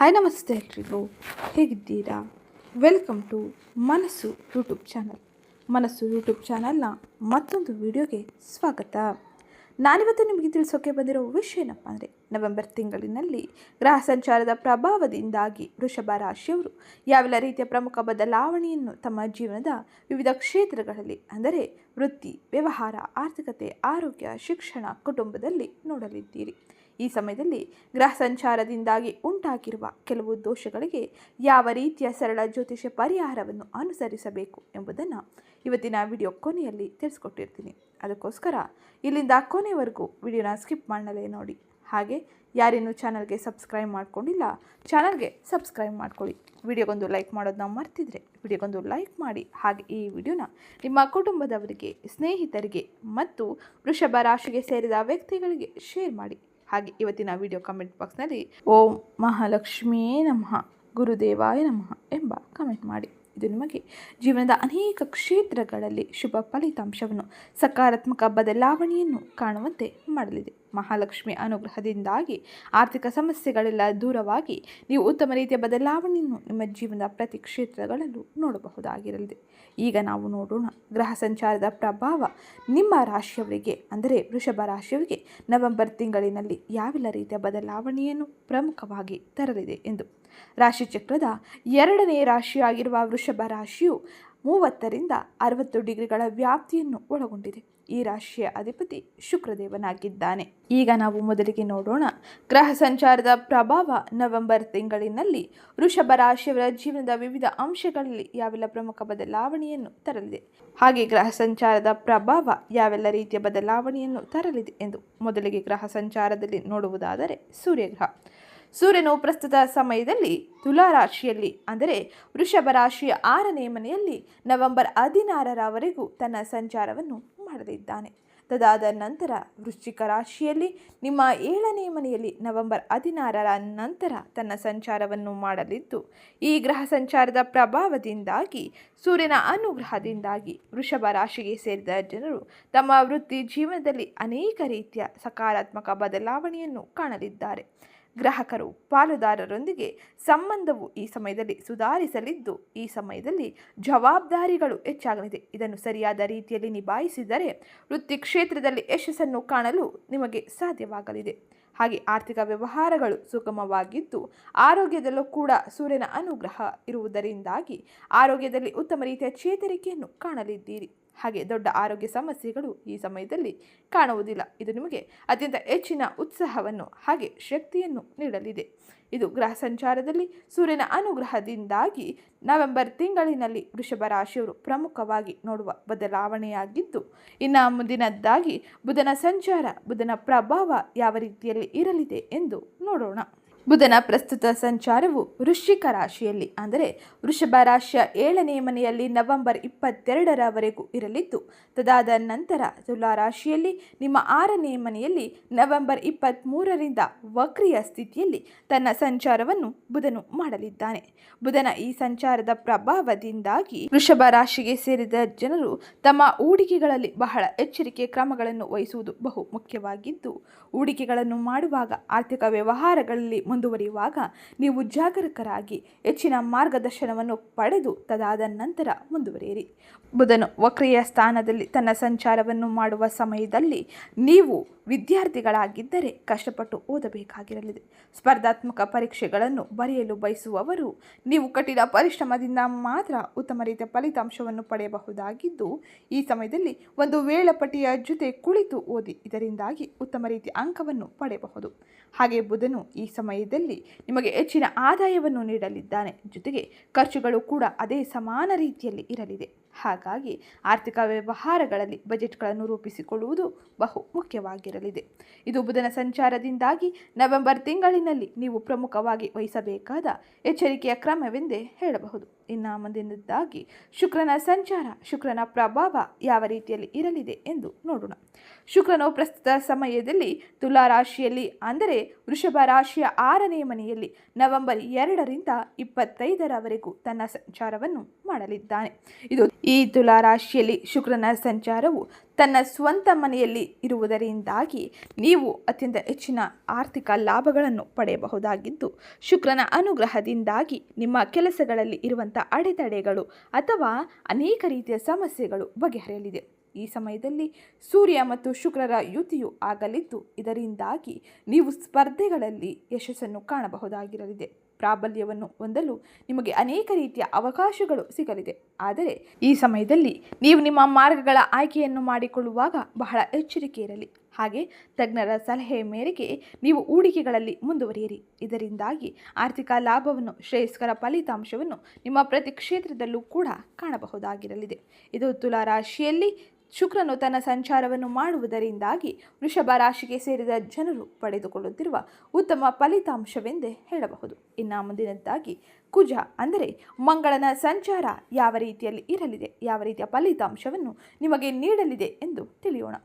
Hi ನಮಸ್ತೆ ಎಲ್ರಿಗೂ. ಹೇಗಿದ್ದೀರಾ? Welcome to Manassu YouTube channel Manassu YouTube ಚಾನಲ್ನ ಮತ್ತೊಂದು ವಿಡಿಯೋಗೆ ಸ್ವಾಗತ. ನಾನಿವತ್ತು ನಿಮಗೆ ತಿಳಿಸೋಕೆ ಬಂದಿರೋ ವಿಷಯ ಏನಪ್ಪ ಅಂದರೆ, ನವೆಂಬರ್ ತಿಂಗಳಿನಲ್ಲಿ ಗ್ರಹ ಸಂಚಾರದ ಪ್ರಭಾವದಿಂದಾಗಿ ವೃಷಭ ರಾಶಿಯವರು ಯಾವೆಲ್ಲ ರೀತಿಯ ಪ್ರಮುಖ ಬದಲಾವಣೆಯನ್ನು ತಮ್ಮ ಜೀವನದ ವಿವಿಧ ಕ್ಷೇತ್ರಗಳಲ್ಲಿ ಅಂದರೆ ವೃತ್ತಿ, ವ್ಯವಹಾರ, ಆರ್ಥಿಕತೆ, ಆರೋಗ್ಯ, ಶಿಕ್ಷಣ, ಕುಟುಂಬದಲ್ಲಿ ನೋಡಲಿದ್ದೀರಿ. ಈ ಸಮಯದಲ್ಲಿ ಗ್ರಹ ಸಂಚಾರದಿಂದಾಗಿ ಉಂಟಾಗಿರುವ ಕೆಲವು ದೋಷಗಳಿಗೆ ಯಾವ ರೀತಿಯ ಸರಳ ಜ್ಯೋತಿಷ ಪರಿಹಾರವನ್ನು ಅನುಸರಿಸಬೇಕು ಎಂಬುದನ್ನು ಇವತ್ತಿನ ವಿಡಿಯೋ ಕೊನೆಯಲ್ಲಿ ತಿಳಿಸ್ಕೊಟ್ಟಿರ್ತೀನಿ. ಅದಕ್ಕೋಸ್ಕರ ಇಲ್ಲಿಂದ ಕೊನೆವರೆಗೂ ವಿಡಿಯೋನ ಸ್ಕಿಪ್ ಮಾಡಲೇ ನೋಡಿ. ಹಾಗೆ ಯಾರೇನು ಚಾನಲ್ಗೆ ಸಬ್ಸ್ಕ್ರೈಬ್ ಮಾಡ್ಕೊಂಡಿಲ್ಲ, ಚಾನಲ್ಗೆ ಸಬ್ಸ್ಕ್ರೈಬ್ ಮಾಡ್ಕೊಳ್ಳಿ. ವಿಡಿಯೋಗೊಂದು ಲೈಕ್ ಮಾಡೋದನ್ನ ಮರ್ತಿದ್ರೆ ವಿಡಿಯೋಗೊಂದು ಲೈಕ್ ಮಾಡಿ. ಹಾಗೆ ಈ ವಿಡಿಯೋನ ನಿಮ್ಮ ಕುಟುಂಬದವರಿಗೆ, ಸ್ನೇಹಿತರಿಗೆ ಮತ್ತು ವೃಷಭ ರಾಶಿಗೆ ಸೇರಿದ ವ್ಯಕ್ತಿಗಳಿಗೆ ಶೇರ್ ಮಾಡಿ. ಹಾಗೆ ಇವತ್ತಿನ ವಿಡಿಯೋ ಕಮೆಂಟ್ ಬಾಕ್ಸ್ನಲ್ಲಿ ಓಂ ಮಹಾಲಕ್ಷ್ಮಿಯೇ ನಮಃ, ಗುರುದೇವಾಯ ನಮಃ ಎಂಬ ಕಮೆಂಟ್ ಮಾಡಿ. ಇದು ನಿಮಗೆ ಜೀವನದ ಅನೇಕ ಕ್ಷೇತ್ರಗಳಲ್ಲಿ ಶುಭ ಫಲಿತಾಂಶವನ್ನು, ಸಕಾರಾತ್ಮಕ ಬದಲಾವಣೆಯನ್ನು ಕಾಣುವಂತೆ ಮಾಡಲಿದೆ. ಮಹಾಲಕ್ಷ್ಮಿ ಅನುಗ್ರಹದಿಂದಾಗಿ, ಆರ್ಥಿಕ ಸಮಸ್ಯೆಗಳೆಲ್ಲ ದೂರವಾಗಿ ನೀವು ಉತ್ತಮ ರೀತಿಯ ಬದಲಾವಣೆಯನ್ನು ನಿಮ್ಮ ಜೀವನದ ಪ್ರತಿ ಕ್ಷೇತ್ರಗಳಲ್ಲೂ ನೋಡಬಹುದಾಗಿರಲಿದೆ. ಈಗ ನಾವು ನೋಡೋಣ ಗ್ರಹ ಸಂಚಾರದ ಪ್ರಭಾವ ನಿಮ್ಮ ರಾಶಿಯವರಿಗೆ, ಅಂದರೆ ವೃಷಭ ರಾಶಿಯವರಿಗೆ ನವೆಂಬರ್ ತಿಂಗಳಿನಲ್ಲಿ ಯಾವೆಲ್ಲ ರೀತಿಯ ಬದಲಾವಣೆಯನ್ನು ಪ್ರಮುಖವಾಗಿ ತರಲಿದೆ ಎಂದು. ರಾಶಿಚಕ್ರದ ಎರಡನೇ ರಾಶಿಯಾಗಿರುವ ವೃಷಭ ರಾಶಿಯು ಮೂವತ್ತರಿಂದ ಅರವತ್ತು ಡಿಗ್ರಿಗಳ ವ್ಯಾಪ್ತಿಯನ್ನು ಒಳಗೊಂಡಿದೆ. ಈ ರಾಶಿಯ ಅಧಿಪತಿ ಶುಕ್ರದೇವನಾಗಿದ್ದಾನೆ. ಈಗ ನಾವು ಮೊದಲಿಗೆ ನೋಡೋಣ. ಗ್ರಹ ಸಂಚಾರದ ಪ್ರಭಾವ ನವೆಂಬರ್ ತಿಂಗಳಿನಲ್ಲಿ ವೃಷಭ ರಾಶಿಯವರ ಜೀವನದ ವಿವಿಧ ಅಂಶಗಳಲ್ಲಿ ಯಾವೆಲ್ಲ ಪ್ರಮುಖ ಬದಲಾವಣೆಯನ್ನು ತರಲಿದೆ? ಹಾಗೆ ಗ್ರಹ ಸಂಚಾರದ ಪ್ರಭಾವ ಯಾವೆಲ್ಲ ರೀತಿಯ ಬದಲಾವಣೆಯನ್ನು ತರಲಿದೆ ಎಂದು ಮೊದಲಿಗೆ ಗ್ರಹ ಸಂಚಾರದಲ್ಲಿ ನೋಡುವುದಾದರೆ ಸೂರ್ಯಗ್ರಹ. ಸೂರ್ಯನು ಪ್ರಸ್ತುತ ಸಮಯದಲ್ಲಿ ತುಲಾ ರಾಶಿಯಲ್ಲಿ, ಅಂದರೆ ವೃಷಭ ರಾಶಿಯ ಆರನೇ ಮನೆಯಲ್ಲಿ ನವೆಂಬರ್ ಹದಿನಾರರವರೆಗೂ ತನ್ನ ಸಂಚಾರವನ್ನು ಮಾಡಲಿದ್ದಾನೆ ತದಾದ ನಂತರ ವೃಶ್ಚಿಕ ರಾಶಿಯಲ್ಲಿ ನಿಮ್ಮ ಏಳನೇ ಮನೆಯಲ್ಲಿ ನವೆಂಬರ್ ಹದಿನಾರರ ನಂತರ ತನ್ನ ಸಂಚಾರವನ್ನು ಮಾಡಲಿದ್ದು, ಈ ಗ್ರಹ ಸಂಚಾರದ ಪ್ರಭಾವದಿಂದಾಗಿ, ಸೂರ್ಯನ ಅನುಗ್ರಹದಿಂದಾಗಿ ವೃಷಭ ರಾಶಿಗೆ ಸೇರಿದ ಜನರು ತಮ್ಮ ವೃತ್ತಿ ಜೀವನದಲ್ಲಿ ಅನೇಕ ರೀತಿಯ ಸಕಾರಾತ್ಮಕ ಬದಲಾವಣೆಯನ್ನು ಕಾಣಲಿದ್ದಾರೆ. ಗ್ರಾಹಕರು, ಪಾಲುದಾರರೊಂದಿಗೆ ಸಂಬಂಧವು ಈ ಸಮಯದಲ್ಲಿ ಸುಧಾರಿಸಲಿದ್ದು, ಈ ಸಮಯದಲ್ಲಿ ಜವಾಬ್ದಾರಿಗಳು ಹೆಚ್ಚಾಗಲಿದೆ. ಇದನ್ನು ಸರಿಯಾದ ರೀತಿಯಲ್ಲಿ ನಿಭಾಯಿಸಿದರೆ ವೃತ್ತಿ ಕ್ಷೇತ್ರದಲ್ಲಿ ಯಶಸ್ಸನ್ನು ಕಾಣಲು ನಿಮಗೆ ಸಾಧ್ಯವಾಗಲಿದೆ. ಹಾಗೆ ಆರ್ಥಿಕ ವ್ಯವಹಾರಗಳು ಸುಗಮವಾಗಿದ್ದು, ಆರೋಗ್ಯದಲ್ಲೂ ಕೂಡ ಸೂರ್ಯನ ಅನುಗ್ರಹ ಇರುವುದರಿಂದಾಗಿ ಆರೋಗ್ಯದಲ್ಲಿ ಉತ್ತಮ ರೀತಿಯ ಚೇತರಿಕೆಯನ್ನು ಕಾಣಲಿದ್ದೀರಿ. ಹಾಗೆ ದೊಡ್ಡ ಆರೋಗ್ಯ ಸಮಸ್ಯೆಗಳು ಈ ಸಮಯದಲ್ಲಿ ಕಾಣುವುದಿಲ್ಲ. ಇದು ನಿಮಗೆ ಅತ್ಯಂತ ಹೆಚ್ಚಿನ ಉತ್ಸಾಹವನ್ನು ಹಾಗೆ ಶಕ್ತಿಯನ್ನು ನೀಡಲಿದೆ. ಇದು ಗ್ರಹ ಸಂಚಾರದಲ್ಲಿ ಸೂರ್ಯನ ಅನುಗ್ರಹದಿಂದಾಗಿ ನವೆಂಬರ್ ತಿಂಗಳಿನಲ್ಲಿ ವೃಷಭ ರಾಶಿಯವರು ಪ್ರಮುಖವಾಗಿ ನೋಡುವ ಬದಲಾವಣೆಯಾಗಿದ್ದು, ಇನ್ನು ಮುಂದಿನದ್ದಾಗಿ ಬುಧನ ಸಂಚಾರ, ಬುಧನ ಪ್ರಭಾವ ಯಾವ ರೀತಿಯಲ್ಲಿ ಇರಲಿದೆ ಎಂದು ನೋಡೋಣ. ಬುಧನ ಪ್ರಸ್ತುತ ಸಂಚಾರವು ವೃಶ್ಚಿಕ ರಾಶಿಯಲ್ಲಿ, ಅಂದರೆ ವೃಷಭ ರಾಶಿಯ ಏಳನೇ ಮನೆಯಲ್ಲಿ ನವೆಂಬರ್ ಇಪ್ಪತ್ತೆರಡರವರೆಗೂ ಇರಲಿದ್ದು, ತದಾದ ನಂತರ ತುಲಾ ರಾಶಿಯಲ್ಲಿ ನಿಮ್ಮ ಆರನೇ ಮನೆಯಲ್ಲಿ ನವೆಂಬರ್ ಇಪ್ಪತ್ತ್ಮೂರರಿಂದ ವಕ್ರಿಯ ಸ್ಥಿತಿಯಲ್ಲಿ ತನ್ನ ಸಂಚಾರವನ್ನು ಬುಧನು ಮಾಡಲಿದ್ದಾನೆ. ಬುಧನ ಈ ಸಂಚಾರದ ಪ್ರಭಾವದಿಂದಾಗಿ ವೃಷಭ ರಾಶಿಗೆ ಸೇರಿದ ಜನರು ತಮ್ಮ ಹೂಡಿಕೆಗಳಲ್ಲಿ ಬಹಳ ಎಚ್ಚರಿಕೆ ಕ್ರಮಗಳನ್ನು ವಹಿಸುವುದು ಬಹು ಮುಖ್ಯವಾಗಿದ್ದು ಹೂಡಿಕೆಗಳನ್ನು ಮಾಡುವಾಗ ಆರ್ಥಿಕ ವ್ಯವಹಾರಗಳಲ್ಲಿ ಮುಂದುವರಿಯುವಾಗ ನೀವು ಜಾಗರೂಕರಾಗಿ ಹೆಚ್ಚಿನ ಮಾರ್ಗದರ್ಶನವನ್ನು ಪಡೆದು ತದಾದ ನಂತರ ಮುಂದುವರಿಯಿರಿ. ಬುಧನು ವಕ್ರಿಯ ಸ್ಥಾನದಲ್ಲಿ ತನ್ನ ಸಂಚಾರವನ್ನು ಮಾಡುವ ಸಮಯದಲ್ಲಿ ನೀವು ವಿದ್ಯಾರ್ಥಿಗಳಾಗಿದ್ದರೆ ಕಷ್ಟಪಟ್ಟು ಓದಬೇಕಾಗಿರಲಿದೆ. ಸ್ಪರ್ಧಾತ್ಮಕ ಪರೀಕ್ಷೆಗಳನ್ನು ಬರೆಯಲು ಬಯಸುವವರು ನೀವು ಕಠಿಣ ಪರಿಶ್ರಮದಿಂದ ಮಾತ್ರ ಉತ್ತಮ ರೀತಿಯ ಫಲಿತಾಂಶವನ್ನು ಪಡೆಯಬಹುದಾಗಿದ್ದು, ಈ ಸಮಯದಲ್ಲಿ ಒಂದು ವೇಳಾಪಟ್ಟಿಯ ಜೊತೆ ಕುಳಿತು ಓದಿ ಇದರಿಂದಾಗಿ ಉತ್ತಮ ರೀತಿಯ ಅಂಕವನ್ನು ಪಡೆಯಬಹುದು. ಹಾಗೆ ಬುಧನು ಈ ಸಮಯದಲ್ಲಿ ನಿಮಗೆ ಹೆಚ್ಚಿನ ಆದಾಯವನ್ನು ನೀಡಲಿದ್ದಾನೆ. ಜೊತೆಗೆ ಖರ್ಚುಗಳು ಕೂಡ ಅದೇ ಸಮಾನ ರೀತಿಯಲ್ಲಿ ಇರಲಿದೆ. ಹಾಗಾಗಿ ಆರ್ಥಿಕ ವ್ಯವಹಾರಗಳಲ್ಲಿ ಬಜೆಟ್ಗಳನ್ನು ರೂಪಿಸಿಕೊಳ್ಳುವುದು ಬಹು ಮುಖ್ಯವಾಗಿರಲಿದೆ. ಇದು ಬುಧನ ಸಂಚಾರದಿಂದಾಗಿ ನವೆಂಬರ್ ತಿಂಗಳಿನಲ್ಲಿ ನೀವು ಪ್ರಮುಖವಾಗಿ ವಹಿಸಬೇಕಾದ ಎಚ್ಚರಿಕೆಯ ಕ್ರಮವೆಂದೇ ಹೇಳಬಹುದು. ಇನ್ನು ಮುಂದಿನದ್ದಾಗಿ ಶುಕ್ರನ ಸಂಚಾರ, ಶುಕ್ರನ ಪ್ರಭಾವ ಯಾವ ರೀತಿಯಲ್ಲಿ ಇರಲಿದೆ ಎಂದು ನೋಡೋಣ. ಶುಕ್ರನು ಪ್ರಸ್ತುತ ಸಮಯದಲ್ಲಿ ತುಲಾ ರಾಶಿಯಲ್ಲಿ, ಅಂದರೆ ವೃಷಭ ರಾಶಿಯ ಆರನೇ ಮನೆಯಲ್ಲಿ ನವೆಂಬರ್ ಎರಡರಿಂದ ಇಪ್ಪತ್ತೈದರವರೆಗೂ ತನ್ನ ಸಂಚಾರವನ್ನು ಮಾಡಲಿದ್ದಾನೆ. ಇದು ಈ ತುಲಾರಾಶಿಯಲ್ಲಿ ಶುಕ್ರನ ಸಂಚಾರವು ತನ್ನ ಸ್ವಂತ ಮನೆಯಲ್ಲಿ ಇರುವುದರಿಂದಾಗಿ ನೀವು ಅತ್ಯಂತ ಹೆಚ್ಚಿನ ಆರ್ಥಿಕ ಲಾಭಗಳನ್ನು ಪಡೆಯಬಹುದಾಗಿದ್ದು, ಶುಕ್ರನ ಅನುಗ್ರಹದಿಂದಾಗಿ ನಿಮ್ಮ ಕೆಲಸಗಳಲ್ಲಿ ಇರುವಂಥ ಅಡೆತಡೆಗಳು ಅಥವಾ ಅನೇಕ ರೀತಿಯ ಸಮಸ್ಯೆಗಳು ಬಗೆಹರಿಯಲಿದೆ. ಈ ಸಮಯದಲ್ಲಿ ಸೂರ್ಯ ಮತ್ತು ಶುಕ್ರರ ಯುತಿಯು ಆಗಲಿದ್ದು, ಇದರಿಂದಾಗಿ ನೀವು ಸ್ಪರ್ಧೆಗಳಲ್ಲಿ ಯಶಸ್ಸನ್ನು ಕಾಣಬಹುದಾಗಿರಲಿದೆ. ಪ್ರಾಬಲ್ಯವನ್ನು ಹೊಂದಲು ನಿಮಗೆ ಅನೇಕ ರೀತಿಯ ಅವಕಾಶಗಳು ಸಿಗಲಿದೆ. ಆದರೆ ಈ ಸಮಯದಲ್ಲಿ ನೀವು ನಿಮ್ಮ ಮಾರ್ಗಗಳ ಆಯ್ಕೆಯನ್ನು ಮಾಡಿಕೊಳ್ಳುವಾಗ ಬಹಳ ಎಚ್ಚರಿಕೆ ಇರಲಿ. ಹಾಗೆ ತಜ್ಞರ ಸಲಹೆ ಮೇರೆಗೆ ನೀವು ಹೂಡಿಕೆಗಳಲ್ಲಿ ಮುಂದುವರಿಯಿರಿ. ಇದರಿಂದಾಗಿ ಆರ್ಥಿಕ ಲಾಭವನ್ನು, ಶ್ರೇಯಸ್ಕರ ಫಲಿತಾಂಶವನ್ನು ನಿಮ್ಮ ಪ್ರತಿ ಕ್ಷೇತ್ರದಲ್ಲೂ ಕೂಡ ಕಾಣಬಹುದಾಗಿರಲಿದೆ. ಇದು ತುಲಾ ರಾಶಿಯಲ್ಲಿ ಶುಕ್ರನು ತನ್ನ ಸಂಚಾರವನ್ನು ಮಾಡುವುದರಿಂದಾಗಿ ವೃಷಭ ರಾಶಿಗೆ ಸೇರಿದ ಜನರು ಪಡೆದುಕೊಳ್ಳುತ್ತಿರುವ ಉತ್ತಮ ಫಲಿತಾಂಶವೆಂದೇ ಹೇಳಬಹುದು. ಇನ್ನು ಮುಂದಿನದ್ದಾಗಿ ಕುಜ ಅಂದರೆ ಮಂಗಳನ ಸಂಚಾರ ಯಾವ ರೀತಿಯಲ್ಲಿ ಇರಲಿದೆ, ಯಾವ ರೀತಿಯ ಫಲಿತಾಂಶವನ್ನು ನಿಮಗೆ ನೀಡಲಿದೆ ಎಂದು ತಿಳಿಯೋಣ.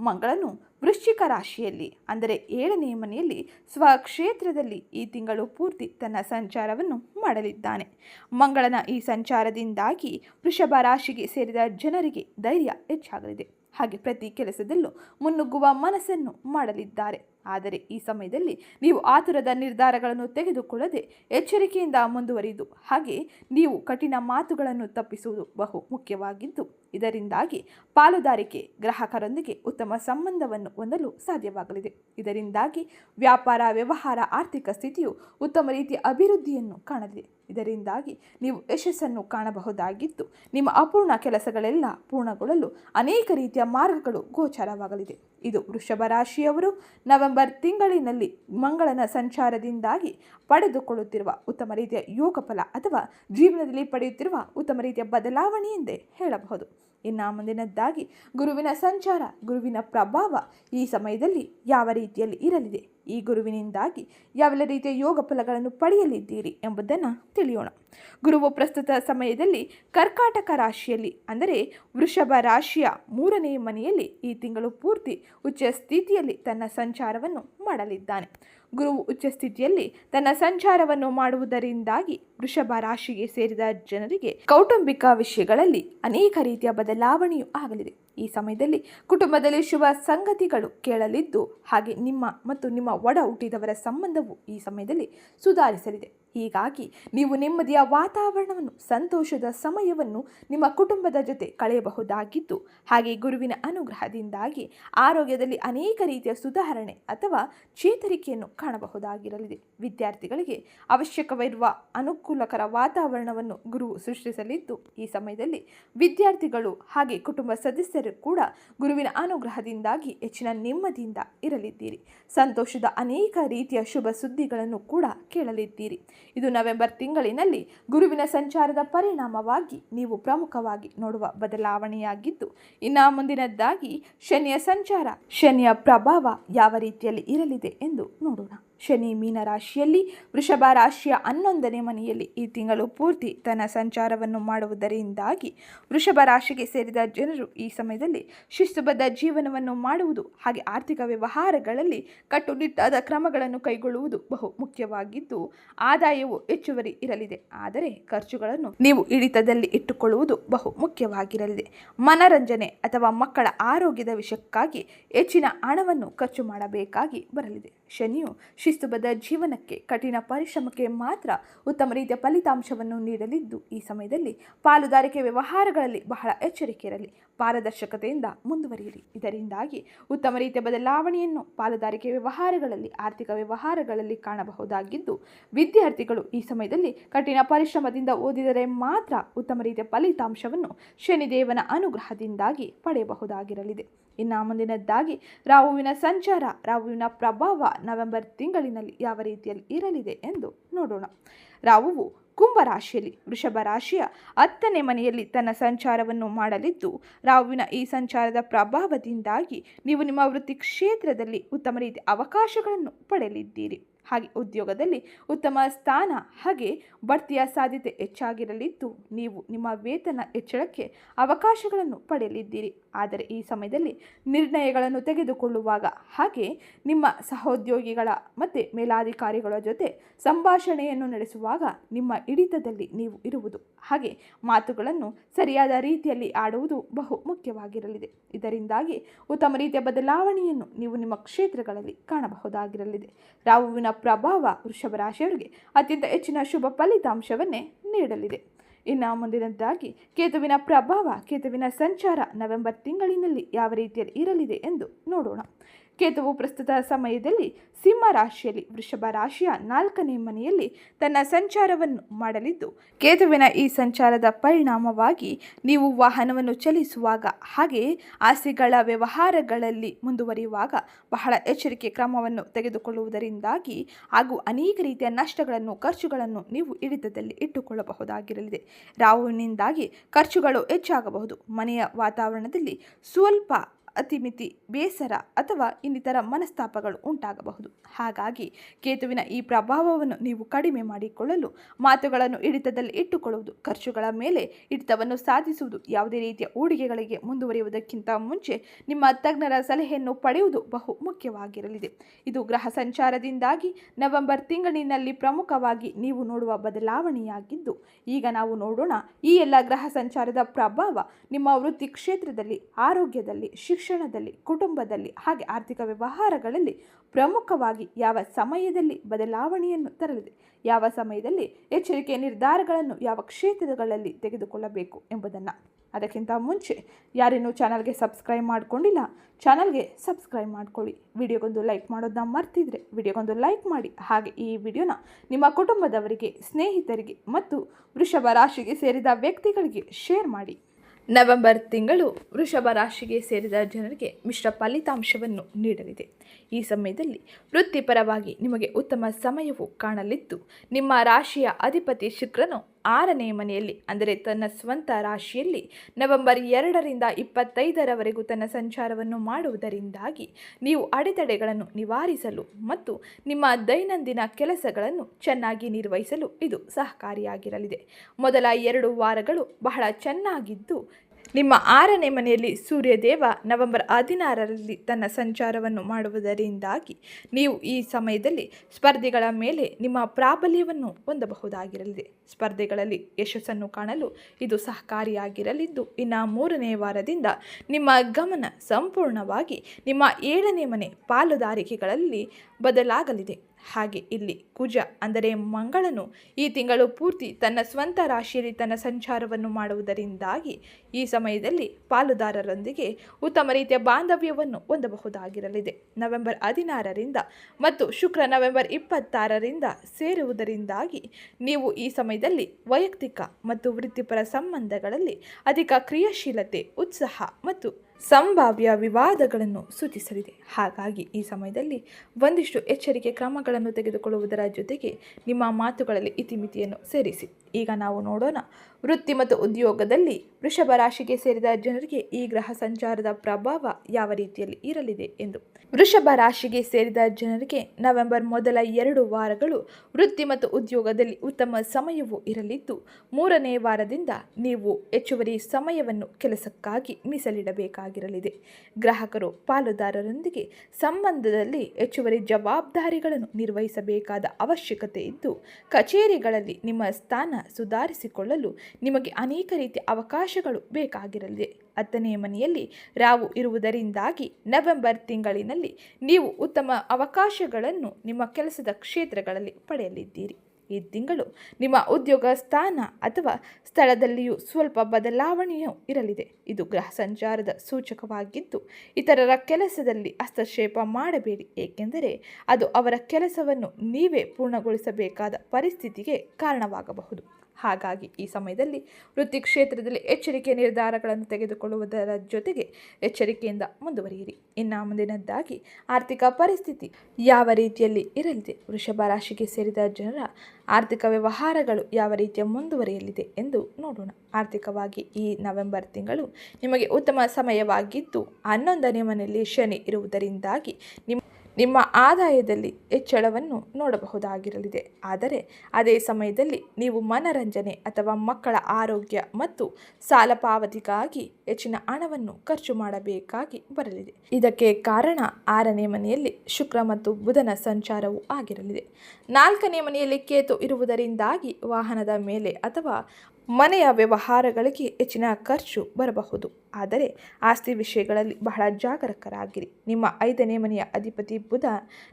ಮಂಗಳನು ವೃಶ್ಚಿಕ ರಾಶಿಯಲ್ಲಿ, ಅಂದರೆ ಏಳನೇ ಮನೆಯಲ್ಲಿ ಸ್ವಕ್ಷೇತ್ರದಲ್ಲಿ ಈ ತಿಂಗಳು ಪೂರ್ತಿ ತನ್ನ ಸಂಚಾರವನ್ನು ಮಾಡಲಿದ್ದಾನೆ. ಮಂಗಳನ ಈ ಸಂಚಾರದಿಂದಾಗಿ ವೃಷಭ ರಾಶಿಗೆ ಸೇರಿದ ಜನರಿಗೆ ಧೈರ್ಯ ಹೆಚ್ಚಾಗಲಿದೆ. ಹಾಗೆ ಪ್ರತಿ ಕೆಲಸದಲ್ಲೂ ಮುನ್ನುಗ್ಗುವ ಮನಸ್ಸನ್ನು ಮಾಡಲಿದ್ದಾರೆ. ಆದರೆ ಈ ಸಮಯದಲ್ಲಿ ನೀವು ಆತುರದ ನಿರ್ಧಾರಗಳನ್ನು ತೆಗೆದುಕೊಳ್ಳದೆ ಎಚ್ಚರಿಕೆಯಿಂದ ಮುಂದುವರಿದು, ಹಾಗೆ ನೀವು ಕಠಿಣ ಮಾತುಗಳನ್ನು ತಪ್ಪಿಸುವುದು ಬಹು ಮುಖ್ಯವಾಗಿದ್ದು, ಇದರಿಂದಾಗಿ ಪಾಲುದಾರಿಕೆ ಗ್ರಾಹಕರೊಂದಿಗೆ ಉತ್ತಮ ಸಂಬಂಧವನ್ನು ಹೊಂದಲು ಸಾಧ್ಯವಾಗಲಿದೆ. ಇದರಿಂದಾಗಿ ವ್ಯಾಪಾರ, ವ್ಯವಹಾರ, ಆರ್ಥಿಕ ಸ್ಥಿತಿಯು ಉತ್ತಮ ರೀತಿಯ ಅಭಿವೃದ್ಧಿಯನ್ನು ಕಾಣಲಿದೆ. ಇದರಿಂದಾಗಿ ನೀವು ಯಶಸ್ಸನ್ನು ಕಾಣಬಹುದಾಗಿದ್ದು, ನಿಮ್ಮ ಅಪೂರ್ಣ ಕೆಲಸಗಳೆಲ್ಲ ಪೂರ್ಣಗೊಳ್ಳಲು ಅನೇಕ ರೀತಿಯ ಮಾರ್ಗಗಳು ಗೋಚರವಾಗಲಿದೆ. ಇದು ವೃಷಭ ರಾಶಿಯವರು ನವೆಂಬರ್ ತಿಂಗಳಿನಲ್ಲಿ ಮಂಗಳನ ಸಂಚಾರದಿಂದಾಗಿ ಪಡೆದುಕೊಳ್ಳುತ್ತಿರುವ ಉತ್ತಮ ರೀತಿಯ ಯೋಗ ಫಲ ಅಥವಾ ಜೀವನದಲ್ಲಿ ಪಡೆಯುತ್ತಿರುವ ಉತ್ತಮ ರೀತಿಯ ಬದಲಾವಣೆ ಎಂದೇ ಹೇಳಬಹುದು. ಇನ್ನು ಮುಂದಿನದ್ದಾಗಿ ಗುರುವಿನ ಸಂಚಾರ, ಗುರುವಿನ ಪ್ರಭಾವ ಈ ಸಮಯದಲ್ಲಿ ಯಾವ ರೀತಿಯಲ್ಲಿ ಇರಲಿದೆ? ಈ ಗುರುವಿನಿಂದಾಗಿ ಯಾವೆಲ್ಲ ರೀತಿಯ ಯೋಗ ಫಲಗಳನ್ನು ಪಡೆಯಲಿದ್ದೀರಿ ಎಂಬುದನ್ನು ತಿಳಿಯೋಣ. ಗುರುವು ಪ್ರಸ್ತುತ ಸಮಯದಲ್ಲಿ ಕರ್ಕಾಟಕ ರಾಶಿಯಲ್ಲಿ, ಅಂದರೆ ವೃಷಭ ರಾಶಿಯ ಮೂರನೇ ಮನೆಯಲ್ಲಿ ಈ ತಿಂಗಳು ಪೂರ್ತಿ ಉಚ್ಚ ಸ್ಥಿತಿಯಲ್ಲಿ ತನ್ನ ಸಂಚಾರವನ್ನು ಮಾಡಲಿದ್ದಾನೆ. ಗುರುವು ಉಚ್ಚ ಸ್ಥಿತಿಯಲ್ಲಿ ತನ್ನ ಸಂಚಾರವನ್ನು ಮಾಡುವುದರಿಂದಾಗಿ ವೃಷಭ ರಾಶಿಗೆ ಸೇರಿದ ಜನರಿಗೆ ಕೌಟುಂಬಿಕ ವಿಷಯಗಳಲ್ಲಿ ಅನೇಕ ರೀತಿಯ ಬದಲಾವಣೆಯೂ ಆಗಲಿದೆ. ಈ ಸಮಯದಲ್ಲಿ ಕುಟುಂಬದಲ್ಲಿ ಶುಭ ಸಂಗತಿಗಳು ಕೇಳಲಿದ್ದು, ಹಾಗೆ ನಿಮ್ಮ ಮತ್ತು ನಿಮ್ಮ ಒಡ ಹುಟ್ಟಿದವರ ಸಂಬಂಧವು ಈ ಸಮಯದಲ್ಲಿ ಸುಧಾರಿಸಲಿದೆ. ಹೀಗಾಗಿ ನೀವು ನೆಮ್ಮದಿಯ ವಾತಾವರಣವನ್ನು, ಸಂತೋಷದ ಸಮಯವನ್ನು ನಿಮ್ಮ ಕುಟುಂಬದ ಜೊತೆ ಕಳೆಯಬಹುದಾಗಿದ್ದು, ಹಾಗೆ ಗುರುವಿನ ಅನುಗ್ರಹದಿಂದಾಗಿ ಆರೋಗ್ಯದಲ್ಲಿ ಅನೇಕ ರೀತಿಯ ಸುಧಾರಣೆ ಅಥವಾ ಚೇತರಿಕೆಯನ್ನು ಕಾಣಬಹುದಾಗಿರಲಿದೆ. ವಿದ್ಯಾರ್ಥಿಗಳಿಗೆ ಅವಶ್ಯಕವಿರುವ ಅನುಕೂಲಕರ ವಾತಾವರಣವನ್ನು ಗುರುವು ಸೃಷ್ಟಿಸಲಿದ್ದು, ಈ ಸಮಯದಲ್ಲಿ ವಿದ್ಯಾರ್ಥಿಗಳು ಹಾಗೆ ಕುಟುಂಬ ಸದಸ್ಯರು ಕೂಡ ಗುರುವಿನ ಅನುಗ್ರಹದಿಂದಾಗಿ ಹೆಚ್ಚಿನ ನೆಮ್ಮದಿಯಿಂದ ಇರಲಿದ್ದೀರಿ. ಸಂತೋಷದ ಅನೇಕ ರೀತಿಯ ಶುಭ ಸುದ್ದಿಗಳನ್ನು ಕೂಡ ಕೇಳಲಿದ್ದೀರಿ. ಇದು ನವೆಂಬರ್ ತಿಂಗಳಿನಲ್ಲಿ ಗುರುವಿನ ಸಂಚಾರದ ಪರಿಣಾಮವಾಗಿ ನೀವು ಪ್ರಮುಖವಾಗಿ ನೋಡುವ ಬದಲಾವಣೆಯಾಗಿದ್ದು, ಇನ್ನು ಮುಂದಿನದ್ದಾಗಿ ಶನಿಯ ಸಂಚಾರ, ಶನಿಯ ಪ್ರಭಾವ ಯಾವ ರೀತಿಯಲ್ಲಿ ಇರಲಿದೆ ಎಂದು ನೋಡೋಣ. ಶನಿ ಮೀನ ರಾಶಿಯಲ್ಲಿ ವೃಷಭ ರಾಶಿಯ ಹನ್ನೊಂದನೇ ಮನೆಯಲ್ಲಿ ಈ ತಿಂಗಳು ಪೂರ್ತಿ ತನ್ನ ಸಂಚಾರವನ್ನು ಮಾಡುವುದರಿಂದಾಗಿ ವೃಷಭ ರಾಶಿಗೆ ಸೇರಿದ ಜನರು ಈ ಸಮಯದಲ್ಲಿ ಶಿಸ್ತುಬದ್ಧ ಜೀವನವನ್ನು ಮಾಡುವುದು ಹಾಗೆ ಆರ್ಥಿಕ ವ್ಯವಹಾರಗಳಲ್ಲಿ ಕಟ್ಟುನಿಟ್ಟಾದ ಕ್ರಮಗಳನ್ನು ಕೈಗೊಳ್ಳುವುದು ಬಹು ಮುಖ್ಯವಾಗಿದ್ದು ಆದಾಯವು ಹೆಚ್ಚುವರಿ ಇರಲಿದೆ. ಆದರೆ ಖರ್ಚುಗಳನ್ನು ನೀವು ಹಿಡಿತದಲ್ಲಿ ಇಟ್ಟುಕೊಳ್ಳುವುದು ಬಹು ಮುಖ್ಯವಾಗಿರಲಿದೆ. ಮನರಂಜನೆ ಅಥವಾ ಮಕ್ಕಳ ಆರೋಗ್ಯದ ವಿಷಯಕ್ಕಾಗಿ ಹೆಚ್ಚಿನ ಹಣವನ್ನು ಖರ್ಚು ಮಾಡಬೇಕಾಗಿ ಬರಲಿದೆ. ಶನಿಯು ಶಿಸ್ತುಬದ್ಧ ಜೀವನಕ್ಕೆ ಕಠಿಣ ಪರಿಶ್ರಮಕ್ಕೆ ಮಾತ್ರ ಉತ್ತಮ ರೀತಿಯ ಫಲಿತಾಂಶವನ್ನು ನೀಡಲಿದ್ದು, ಈ ಸಮಯದಲ್ಲಿ ಪಾಲುದಾರಿಕೆ ವ್ಯವಹಾರಗಳಲ್ಲಿ ಬಹಳ ಎಚ್ಚರಿಕೆ ಇರಲಿ. ಪಾರದರ್ಶಕತೆಯಿಂದ ಮುಂದುವರಿಯಲಿ ಇದರಿಂದಾಗಿ ಉತ್ತಮ ರೀತಿಯ ಬದಲಾವಣೆಯನ್ನು ಪಾಲುದಾರಿಕೆ ವ್ಯವಹಾರಗಳಲ್ಲಿ, ಆರ್ಥಿಕ ವ್ಯವಹಾರಗಳಲ್ಲಿ ಕಾಣಬಹುದಾಗಿದ್ದು, ವಿದ್ಯಾರ್ಥಿಗಳು ಈ ಸಮಯದಲ್ಲಿ ಕಠಿಣ ಪರಿಶ್ರಮದಿಂದ ಓದಿದರೆ ಮಾತ್ರ ಉತ್ತಮ ರೀತಿಯ ಫಲಿತಾಂಶವನ್ನು ಶನಿದೇವನ ಅನುಗ್ರಹದಿಂದಾಗಿ ಪಡೆಯಬಹುದಾಗಿರಲಿದೆ. ಇನ್ನು ಮುಂದಿನದ್ದಾಗಿ ರಾಹುವಿನ ಸಂಚಾರ, ರಾಹುವಿನ ಪ್ರಭಾವ ನವೆಂಬರ್ ತಿಂಗಳಿನಲ್ಲಿ ಯಾವ ರೀತಿಯಲ್ಲಿ ಇರಲಿದೆ ಎಂದು ನೋಡೋಣ. ರಾಹುವು ಕುಂಭ ರಾಶಿಯಲ್ಲಿ ವೃಷಭ ರಾಶಿಯ ಹತ್ತನೇ ಮನೆಯಲ್ಲಿ ತನ್ನ ಸಂಚಾರವನ್ನು ಮಾಡಲಿದ್ದು, ರಾಹುವಿನ ಈ ಸಂಚಾರದ ಪ್ರಭಾವದಿಂದಾಗಿ ನೀವು ನಿಮ್ಮ ವೃತ್ತಿ ಕ್ಷೇತ್ರದಲ್ಲಿ ಉತ್ತಮ ರೀತಿಯ ಅವಕಾಶಗಳನ್ನು ಪಡೆಯಲಿದ್ದೀರಿ. ಹಾಗೆ ಉದ್ಯೋಗದಲ್ಲಿ ಉತ್ತಮ ಸ್ಥಾನ ಹಾಗೆ ಬಡ್ತಿಯ ಸಾಧ್ಯತೆ ಹೆಚ್ಚಾಗಿರಲಿದ್ದು ನೀವು ನಿಮ್ಮ ವೇತನ ಹೆಚ್ಚಳಕ್ಕೆ ಅವಕಾಶಗಳನ್ನು ಪಡೆಯಲಿದ್ದೀರಿ. ಆದರೆ ಈ ಸಮಯದಲ್ಲಿ ನಿರ್ಣಯಗಳನ್ನು ತೆಗೆದುಕೊಳ್ಳುವಾಗ ಹಾಗೆ ನಿಮ್ಮ ಸಹೋದ್ಯೋಗಿಗಳ ಮತ್ತು ಮೇಲಾಧಿಕಾರಿಗಳ ಜೊತೆ ಸಂಭಾಷಣೆಯನ್ನು ನಡೆಸುವಾಗ ನಿಮ್ಮ ಹಿಡಿತದಲ್ಲಿ ನೀವು ಇರುವುದು ಹಾಗೆ ಮಾತುಗಳನ್ನು ಸರಿಯಾದ ರೀತಿಯಲ್ಲಿ ಆಡುವುದು ಬಹು ಮುಖ್ಯವಾಗಿರಲಿದೆ. ಇದರಿಂದಾಗಿ ಉತ್ತಮ ರೀತಿಯ ಬದಲಾವಣೆಯನ್ನು ನೀವು ನಿಮ್ಮ ಕ್ಷೇತ್ರಗಳಲ್ಲಿ ಕಾಣಬಹುದಾಗಿರಲಿದೆ. ರಾಹುವಿನ ಪ್ರಭಾವ ವೃಷಭ ರಾಶಿಯವರಿಗೆ ಅತ್ಯಂತ ಹೆಚ್ಚಿನ ಶುಭ ಫಲಿತಾಂಶವನ್ನೇ ನೀಡಲಿದೆ. ಇನ್ನು ಮುಂದಿನದ್ದಾಗಿ ಕೇತುವಿನ ಪ್ರಭಾವ, ಕೇತುವಿನ ಸಂಚಾರ ನವೆಂಬರ್ ತಿಂಗಳಿನಲ್ಲಿ ಯಾವ ರೀತಿಯಲ್ಲಿ ಇರಲಿದೆ ಎಂದು ನೋಡೋಣ. ಕೇತುವು ಪ್ರಸ್ತುತ ಸಮಯದಲ್ಲಿ ಸಿಂಹ ರಾಶಿಯಲ್ಲಿ, ವೃಷಭ ರಾಶಿಯ ನಾಲ್ಕನೇ ಮನೆಯಲ್ಲಿ ತನ್ನ ಸಂಚಾರವನ್ನು ಮಾಡಲಿದ್ದು, ಕೇತುವಿನ ಈ ಸಂಚಾರದ ಪರಿಣಾಮವಾಗಿ ನೀವು ವಾಹನವನ್ನು ಚಲಿಸುವಾಗ ಹಾಗೆ ಆಸೆಗಳ ವ್ಯವಹಾರಗಳಲ್ಲಿ ಮುಂದುವರಿಯುವಾಗ ಬಹಳ ಎಚ್ಚರಿಕೆ ಕ್ರಮವನ್ನು ತೆಗೆದುಕೊಳ್ಳುವುದರಿಂದಾಗಿ ಹಾಗೂ ಅನೇಕ ರೀತಿಯ ನಷ್ಟಗಳನ್ನು, ಖರ್ಚುಗಳನ್ನು ನೀವು ಹಿಡಿತದಲ್ಲಿ ಇಟ್ಟುಕೊಳ್ಳಬಹುದಾಗಿರಲಿದೆ. ರಾಹುವಿನಿಂದಾಗಿ ಖರ್ಚುಗಳು ಹೆಚ್ಚಾಗಬಹುದು. ಮನೆಯ ವಾತಾವರಣದಲ್ಲಿ ಸ್ವಲ್ಪ ಅತಿಮಿತಿ, ಬೇಸರ ಅಥವಾ ಇನ್ನಿತರ ಮನಸ್ತಾಪಗಳು ಉಂಟಾಗಬಹುದು. ಹಾಗಾಗಿ ಕೇತುವಿನ ಈ ಪ್ರಭಾವವನ್ನು ನೀವು ಕಡಿಮೆ ಮಾಡಿಕೊಳ್ಳಲು ಮಾತುಗಳನ್ನು ಹಿಡಿತದಲ್ಲಿ ಇಟ್ಟುಕೊಳ್ಳುವುದು, ಖರ್ಚುಗಳ ಮೇಲೆ ಹಿಡಿತವನ್ನು ಸಾಧಿಸುವುದು, ಯಾವುದೇ ರೀತಿಯ ಹೂಡಿಕೆಗಳಿಗೆ ಮುಂದುವರಿಯುವುದಕ್ಕಿಂತ ಮುಂಚೆ ನಿಮ್ಮ ತಜ್ಞರ ಸಲಹೆಯನ್ನು ಪಡೆಯುವುದು ಬಹು ಮುಖ್ಯವಾಗಿರಲಿದೆ. ಇದು ಗ್ರಹ ಸಂಚಾರದಿಂದಾಗಿ ನವೆಂಬರ್ ತಿಂಗಳಿನಲ್ಲಿ ಪ್ರಮುಖವಾಗಿ ನೀವು ನೋಡುವ ಬದಲಾವಣೆಯಾಗಿದ್ದು, ಈಗ ನಾವು ನೋಡೋಣ ಈ ಎಲ್ಲ ಗ್ರಹ ಸಂಚಾರದ ಪ್ರಭಾವ ನಿಮ್ಮ ವೃತ್ತಿ ಕ್ಷೇತ್ರದಲ್ಲಿ, ಆರೋಗ್ಯದಲ್ಲಿ ಶಿಕ್ಷಣದಲ್ಲಿ, ಕುಟುಂಬದಲ್ಲಿ ಹಾಗೆ ಆರ್ಥಿಕ ವ್ಯವಹಾರಗಳಲ್ಲಿ ಪ್ರಮುಖವಾಗಿ ಯಾವ ಸಮಯದಲ್ಲಿ ಬದಲಾವಣೆಯನ್ನು ತರಲಿದೆ, ಯಾವ ಸಮಯದಲ್ಲಿ ಎಚ್ಚರಿಕೆ ನಿರ್ಧಾರಗಳನ್ನು ಯಾವ ಕ್ಷೇತ್ರಗಳಲ್ಲಿ ತೆಗೆದುಕೊಳ್ಳಬೇಕು ಎಂಬುದನ್ನು. ಅದಕ್ಕಿಂತ ಮುಂಚೆ ಯಾರೇನೂ ಚಾನಲ್ಗೆ ಸಬ್ಸ್ಕ್ರೈಬ್ ಮಾಡಿಕೊಂಡಿಲ್ಲ, ಚಾನಲ್ಗೆ ಸಬ್ಸ್ಕ್ರೈಬ್ ಮಾಡ್ಕೊಳ್ಳಿ. ವಿಡಿಯೋಗೊಂದು ಲೈಕ್ ಮಾಡೋದನ್ನ ಮರ್ತಿದ್ರೆ ವಿಡಿಯೋಗೊಂದು ಲೈಕ್ ಮಾಡಿ. ಹಾಗೆ ಈ ವಿಡಿಯೋನ ನಿಮ್ಮ ಕುಟುಂಬದವರಿಗೆ, ಸ್ನೇಹಿತರಿಗೆ ಮತ್ತು ವೃಷಭ ರಾಶಿಗೆ ಸೇರಿದ ವ್ಯಕ್ತಿಗಳಿಗೆ ಶೇರ್ ಮಾಡಿ. ನವೆಂಬರ್ ತಿಂಗಳು ವೃಷಭ ರಾಶಿಗೆ ಸೇರಿದ ಜನರಿಗೆ ಮಿಶ್ರ ಫಲಿತಾಂಶವನ್ನು ನೀಡಲಿದೆ. ಈ ಸಮಯದಲ್ಲಿ ವೃತ್ತಿಪರವಾಗಿ ನಿಮಗೆ ಉತ್ತಮ ಸಮಯವು ಕಾಣಲಿದ್ದು, ನಿಮ್ಮ ರಾಶಿಯ ಅಧಿಪತಿ ಶುಕ್ರನು ಆರನೇ ಮನೆಯಲ್ಲಿ, ಅಂದರೆ ತನ್ನ ಸ್ವಂತ ರಾಶಿಯಲ್ಲಿ, ನವೆಂಬರ್ ಎರಡರಿಂದ ಇಪ್ಪತ್ತೈದರವರೆಗೂ ತನ್ನ ಸಂಚಾರವನ್ನು ಮಾಡುವುದರಿಂದಾಗಿ ನೀವು ಅಡೆತಡೆಗಳನ್ನು ನಿವಾರಿಸಲು ಮತ್ತು ನಿಮ್ಮ ದೈನಂದಿನ ಕೆಲಸಗಳನ್ನು ಚೆನ್ನಾಗಿ ನಿರ್ವಹಿಸಲು ಇದು ಸಹಕಾರಿಯಾಗಿರಲಿದೆ. ಮೊದಲ ಎರಡು ವಾರಗಳು ಬಹಳ ಚೆನ್ನಾಗಿದ್ದು ನಿಮ್ಮ ಆರನೇ ಮನೆಯಲ್ಲಿ ಸೂರ್ಯದೇವ ನವೆಂಬರ್ ಹದಿನಾರರಲ್ಲಿ ತನ್ನ ಸಂಚಾರವನ್ನು ಮಾಡುವುದರಿಂದಾಗಿ ನೀವು ಈ ಸಮಯದಲ್ಲಿ ಸ್ಪರ್ಧೆಗಳ ಮೇಲೆ ನಿಮ್ಮ ಪ್ರಾಬಲ್ಯವನ್ನು ಹೊಂದಬಹುದಾಗಿರಲಿದೆ ಸ್ಪರ್ಧೆಗಳಲ್ಲಿ ಯಶಸ್ಸನ್ನು ಕಾಣಲು ಇದು ಸಹಕಾರಿಯಾಗಿರಲಿದ್ದು, ಇನ್ನು ಮೂರನೇ ವಾರದಿಂದ ನಿಮ್ಮ ಗಮನ ಸಂಪೂರ್ಣವಾಗಿ ನಿಮ್ಮ ಏಳನೇ ಮನೆ ಪಾಲುದಾರಿಕೆಗಳಲ್ಲಿ ಬದಲಾಗಲಿದೆ. ಹಾಗೆ ಇಲ್ಲಿ ಕುಜ ಅಂದರೆ ಮಂಗಳನು ಈ ತಿಂಗಳು ಪೂರ್ತಿ ತನ್ನ ಸ್ವಂತ ರಾಶಿಯಲ್ಲಿ ತನ್ನ ಸಂಚಾರವನ್ನು ಮಾಡುವುದರಿಂದಾಗಿ ಈ ಸಮಯದಲ್ಲಿ ಪಾಲುದಾರರೊಂದಿಗೆ ಉತ್ತಮ ರೀತಿಯ ಬಾಂಧವ್ಯವನ್ನು ಹೊಂದಬಹುದಾಗಿರಲಿದೆ. ನವೆಂಬರ್ ಹದಿನಾರರಿಂದ ಮತ್ತು ಶುಕ್ರ ನವೆಂಬರ್ ಇಪ್ಪತ್ತಾರರಿಂದ ಸೇರುವುದರಿಂದಾಗಿ ನೀವು ಈ ಸಮಯದಲ್ಲಿ ವೈಯಕ್ತಿಕ ಮತ್ತು ವೃತ್ತಿಪರ ಸಂಬಂಧಗಳಲ್ಲಿ ಅಧಿಕ ಕ್ರಿಯಾಶೀಲತೆ, ಉತ್ಸಾಹ ಮತ್ತು ಸಂಭಾವ್ಯ ವಿವಾದಗಳನ್ನು ಸೂಚಿಸಲಿದೆ. ಹಾಗಾಗಿ ಈ ಸಮಯದಲ್ಲಿ ಒಂದಿಷ್ಟು ಎಚ್ಚರಿಕೆ ಕ್ರಮಗಳನ್ನು ತೆಗೆದುಕೊಳ್ಳುವುದರ ಜೊತೆಗೆ ನಿಮ್ಮ ಮಾತುಗಳಲ್ಲಿ ಇತಿಮಿತಿಯನ್ನು ಸೇರಿಸಿ. ಈಗ ನಾವು ನೋಡೋಣ ವೃತ್ತಿ ಮತ್ತು ಉದ್ಯೋಗದಲ್ಲಿ ವೃಷಭ ರಾಶಿಗೆ ಸೇರಿದ ಜನರಿಗೆ ಈ ಗ್ರಹ ಸಂಚಾರದ ಪ್ರಭಾವ ಯಾವ ರೀತಿಯಲ್ಲಿ ಇರಲಿದೆ ಎಂದು. ವೃಷಭ ರಾಶಿಗೆ ಸೇರಿದ ಜನರಿಗೆ ನವೆಂಬರ್ ಮೊದಲ ಎರಡು ವಾರಗಳು ವೃತ್ತಿ ಮತ್ತು ಉದ್ಯೋಗದಲ್ಲಿ ಉತ್ತಮ ಸಮಯವು ಇರಲಿದ್ದು, ಮೂರನೇ ವಾರದಿಂದ ನೀವು ಹೆಚ್ಚುವರಿ ಸಮಯವನ್ನು ಕೆಲಸಕ್ಕಾಗಿ ಮೀಸಲಿಡಬೇಕಾಗಿರಲಿದೆ. ಗ್ರಾಹಕರು ಪಾಲುದಾರರೊಂದಿಗೆ ಸಂಬಂಧದಲ್ಲಿ ಹೆಚ್ಚುವರಿ ಜವಾಬ್ದಾರಿಗಳನ್ನು ನಿರ್ವಹಿಸಬೇಕಾದ ಅವಶ್ಯಕತೆ ಇದ್ದು, ಕಚೇರಿಗಳಲ್ಲಿ ನಿಮ್ಮ ಸ್ಥಾನ ಸುಧಾರಿಸಿಕೊಳ್ಳಲು ನಿಮಗೆ ಅನೇಕ ರೀತಿಯ ಅವಕಾಶಗಳು ಬೇಕಾಗಿರಲಿದೆ ಹತ್ತನೆಯ ಮನೆಯಲ್ಲಿ ರಾವು ಇರುವುದರಿಂದಾಗಿ ನವೆಂಬರ್ ತಿಂಗಳಿನಲ್ಲಿ ನೀವು ಉತ್ತಮ ಅವಕಾಶಗಳನ್ನು ನಿಮ್ಮ ಕೆಲಸದ ಕ್ಷೇತ್ರಗಳಲ್ಲಿ ಪಡೆಯಲಿದ್ದೀರಿ. ಈ ತಿಂಗಳು ನಿಮ್ಮ ಉದ್ಯೋಗ ಸ್ಥಾನ ಅಥವಾ ಸ್ಥಳದಲ್ಲಿಯೂ ಸ್ವಲ್ಪ ಬದಲಾವಣೆಯೂ ಇರಲಿದೆ. ಇದು ಗ್ರಹ ಸಂಚಾರದ ಸೂಚಕವಾಗಿದ್ದು, ಇತರರ ಕೆಲಸದಲ್ಲಿ ಹಸ್ತಕ್ಷೇಪ ಮಾಡಬೇಡಿ. ಏಕೆಂದರೆ ಅದು ಅವರ ಕೆಲಸವನ್ನು ನೀವೇ ಪೂರ್ಣಗೊಳಿಸಬೇಕಾದ ಪರಿಸ್ಥಿತಿಗೆ ಕಾರಣವಾಗಬಹುದು. ಹಾಗಾಗಿ ಈ ಸಮಯದಲ್ಲಿ ವೃತ್ತಿ ಕ್ಷೇತ್ರದಲ್ಲಿ ಎಚ್ಚರಿಕೆ ನಿರ್ಧಾರಗಳನ್ನು ತೆಗೆದುಕೊಳ್ಳುವುದರ ಜೊತೆಗೆ ಎಚ್ಚರಿಕೆಯಿಂದ ಮುಂದುವರಿಯಿರಿ. ಇನ್ನು ಮುಂದಿನದ್ದಾಗಿ, ಆರ್ಥಿಕ ಪರಿಸ್ಥಿತಿ ಯಾವ ರೀತಿಯಲ್ಲಿ ಇರಲಿದೆ? ವೃಷಭ ರಾಶಿಗೆ ಸೇರಿದ ಜನರ ಆರ್ಥಿಕ ವ್ಯವಹಾರಗಳು ಯಾವ ರೀತಿಯ ಮುಂದುವರಿಯಲಿದೆ ಎಂದು ನೋಡೋಣ. ಆರ್ಥಿಕವಾಗಿ ಈ ನವೆಂಬರ್ ತಿಂಗಳು ನಿಮಗೆ ಉತ್ತಮ ಸಮಯವಾಗಿದ್ದು, ಹನ್ನೊಂದನೇ ಮನೆಯಲ್ಲಿ ಶನಿ ಇರುವುದರಿಂದಾಗಿ ನಿಮ್ಮ ನಿಮ್ಮ ಆದಾಯದಲ್ಲಿ ಹೆಚ್ಚಳವನ್ನು ನೋಡಬಹುದಾಗಿರಲಿದೆ. ಆದರೆ ಅದೇ ಸಮಯದಲ್ಲಿ ನೀವು ಮನರಂಜನೆ ಅಥವಾ ಮಕ್ಕಳ ಆರೋಗ್ಯ ಮತ್ತು ಸಾಲ ಪಾವತಿಗಾಗಿ ಹೆಚ್ಚಿನ ಹಣವನ್ನು ಖರ್ಚು ಮಾಡಬೇಕಾಗಿ ಬರಲಿದೆ. ಇದಕ್ಕೆ ಕಾರಣ ಆರನೇ ಮನೆಯಲ್ಲಿ ಶುಕ್ರ ಮತ್ತು ಬುಧನ ಸಂಚಾರವೂ ಆಗಿರಲಿದೆ. ನಾಲ್ಕನೇ ಮನೆಯಲ್ಲಿ ಕೇತು ಇರುವುದರಿಂದಾಗಿ ವಾಹನದ ಮೇಲೆ ಅಥವಾ ಮನೆಯ ವ್ಯವಹಾರಗಳಿಗೆ ಹೆಚ್ಚಿನ ಖರ್ಚು ಬರಬಹುದು. ಆದರೆ ಆಸ್ತಿ ವಿಷಯಗಳಲ್ಲಿ ಬಹಳ ಜಾಗರೂಕರಾಗಿರಿ. ನಿಮ್ಮ ಐದನೇ ಮನೆಯ ಅಧಿಪತಿ ಬುಧ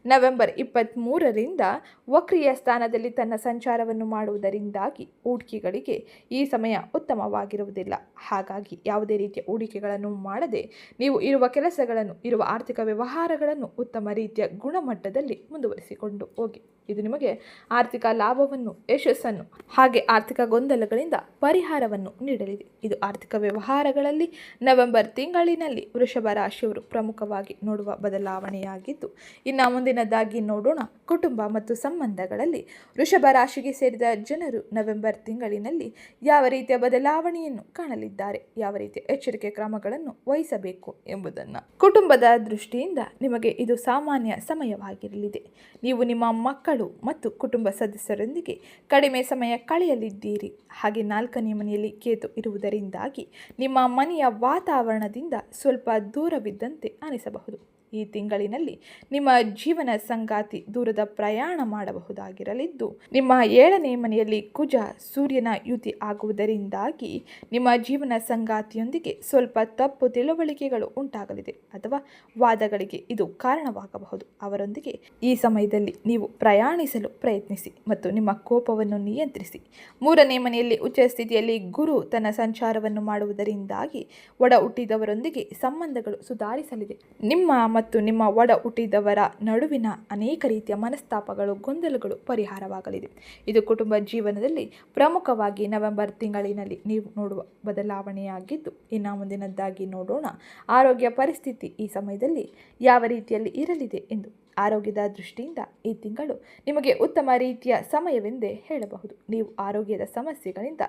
ನವೆಂಬರ್ ಇಪ್ಪತ್ತ್ಮೂರರಿಂದ ವಕ್ರಿಯ ಸ್ಥಾನದಲ್ಲಿ ತನ್ನ ಸಂಚಾರವನ್ನು ಮಾಡುವುದರಿಂದಾಗಿ ಹೂಡಿಕೆಗಳಿಗೆ ಈ ಸಮಯ ಉತ್ತಮವಾಗಿರುವುದಿಲ್ಲ. ಹಾಗಾಗಿ ಯಾವುದೇ ರೀತಿಯ ಹೂಡಿಕೆಗಳನ್ನು ಮಾಡದೆ ನೀವು ಇರುವ ಕೆಲಸಗಳನ್ನು, ಇರುವ ಆರ್ಥಿಕ ವ್ಯವಹಾರಗಳನ್ನು ಉತ್ತಮ ರೀತಿಯ ಗುಣಮಟ್ಟದಲ್ಲಿ ಮುಂದುವರಿಸಿಕೊಂಡು ಹೋಗಿ. ಇದು ನಿಮಗೆ ಆರ್ಥಿಕ ಲಾಭವನ್ನು, ಯಶಸ್ಸನ್ನು ಹಾಗೆ ಆರ್ಥಿಕ ಗೊಂದಲಗಳಿಂದ ಪರಿಹಾರವನ್ನು ನೀಡಲಿದೆ. ಇದು ಆರ್ಥಿಕ ವ್ಯವಹಾರಗಳಲ್ಲಿ ನವೆಂಬರ್ ತಿಂಗಳಿನಲ್ಲಿ ವೃಷಭ ರಾಶಿಯವರು ಪ್ರಮುಖವಾಗಿ ನೋಡುವ ಬದಲಾವಣೆಯಾಗಿದ್ದು, ಇನ್ನು ಮುಂದಿನದಾಗಿ ನೋಡೋಣ. ಕುಟುಂಬ ಮತ್ತು ಸಂಬಂಧಗಳಲ್ಲಿ ವೃಷಭ ರಾಶಿಗೆ ಸೇರಿದ ಜನರು ನವೆಂಬರ್ ತಿಂಗಳಿನಲ್ಲಿ ಯಾವ ರೀತಿಯ ಬದಲಾವಣೆಯನ್ನು ಕಾಣಲಿದ್ದಾರೆ, ಯಾವ ರೀತಿಯ ಎಚ್ಚರಿಕೆ ಕ್ರಮಗಳನ್ನು ವಹಿಸಬೇಕು ಎಂಬುದನ್ನು. ಕುಟುಂಬದ ದೃಷ್ಟಿಯಿಂದ ನಿಮಗೆ ಇದು ಸಾಮಾನ್ಯ ಸಮಯವಾಗಿರಲಿದೆ. ನೀವು ನಿಮ್ಮ ಮಕ್ಕಳು ಮತ್ತು ಕುಟುಂಬ ಸದಸ್ಯರೊಂದಿಗೆ ಕಡಿಮೆ ಸಮಯ ಕಳೆಯಲಿದ್ದೀರಿ. ಹಾಗೆ ನಾಲ್ಕನೇ ಮನೆಯಲ್ಲಿ ಕೇತು ಇರುವುದರಿಂದಾಗಿ ನಿಮ್ಮ ಮನೆಯ ವಾತಾವರಣದಿಂದ ಸ್ವಲ್ಪ ದೂರವಿದ್ದಂತೆ ಅನಿಸಬಹುದು. ಈ ತಿಂಗಳಿನಲ್ಲಿ ನಿಮ್ಮ ಜೀವನ ಸಂಗಾತಿ ದೂರದ ಪ್ರಯಾಣ ಮಾಡಬಹುದಾಗಿರಲಿದ್ದು, ನಿಮ್ಮ ಏಳನೇ ಮನೆಯಲ್ಲಿ ಕುಜ, ಸೂರ್ಯನ ಯುತಿ ಆಗುವುದರಿಂದಾಗಿ ನಿಮ್ಮ ಜೀವನ ಸಂಗಾತಿಯೊಂದಿಗೆ ಸ್ವಲ್ಪ ತಪ್ಪು ತಿಳುವಳಿಕೆಗಳು ಉಂಟಾಗಲಿದೆ ಅಥವಾ ವಾದಗಳಿಗೆ ಇದು ಕಾರಣವಾಗಬಹುದು. ಅವರೊಂದಿಗೆ ಈ ಸಮಯದಲ್ಲಿ ನೀವು ಪ್ರಯಾಣಿಸಲು ಪ್ರಯತ್ನಿಸಿ ಮತ್ತು ನಿಮ್ಮ ಕೋಪವನ್ನು ನಿಯಂತ್ರಿಸಿ. ಮೂರನೇ ಮನೆಯಲ್ಲಿ ಉಚ್ಚ ಸ್ಥಿತಿಯಲ್ಲಿ ಗುರು ತನ್ನ ಸಂಚಾರವನ್ನು ಮಾಡುವುದರಿಂದಾಗಿ ಒಡ ಹುಟ್ಟಿದವರೊಂದಿಗೆ ಸಂಬಂಧಗಳು ಸುಧಾರಿಸಲಿದೆ. ನಿಮ್ಮ ಮತ್ತು ನಿಮ್ಮ ಒಡ ಹುಟ್ಟಿದವರ ನಡುವಿನ ಅನೇಕ ರೀತಿಯ ಮನಸ್ತಾಪಗಳು, ಗೊಂದಲಗಳು ಪರಿಹಾರವಾಗಲಿದೆ. ಇದು ಕುಟುಂಬ ಜೀವನದಲ್ಲಿ ಪ್ರಮುಖವಾಗಿ ನವೆಂಬರ್ ತಿಂಗಳಿನಲ್ಲಿ ನೀವು ನೋಡುವ ಬದಲಾವಣೆಯಾಗಿದ್ದು, ಇನ್ನು ಮುಂದಿನದ್ದಾಗಿ ನೋಡೋಣ. ಆರೋಗ್ಯ ಪರಿಸ್ಥಿತಿ ಈ ಸಮಯದಲ್ಲಿ ಯಾವ ರೀತಿಯಲ್ಲಿ ಇರಲಿದೆ ಎಂದು ಆರೋಗ್ಯದ ದೃಷ್ಟಿಯಿಂದ ಈ ತಿಂಗಳು ನಿಮಗೆ ಉತ್ತಮ ರೀತಿಯ ಸಮಯವೆಂದೇ ಹೇಳಬಹುದು. ನೀವು ಆರೋಗ್ಯದ ಸಮಸ್ಯೆಗಳಿಂದ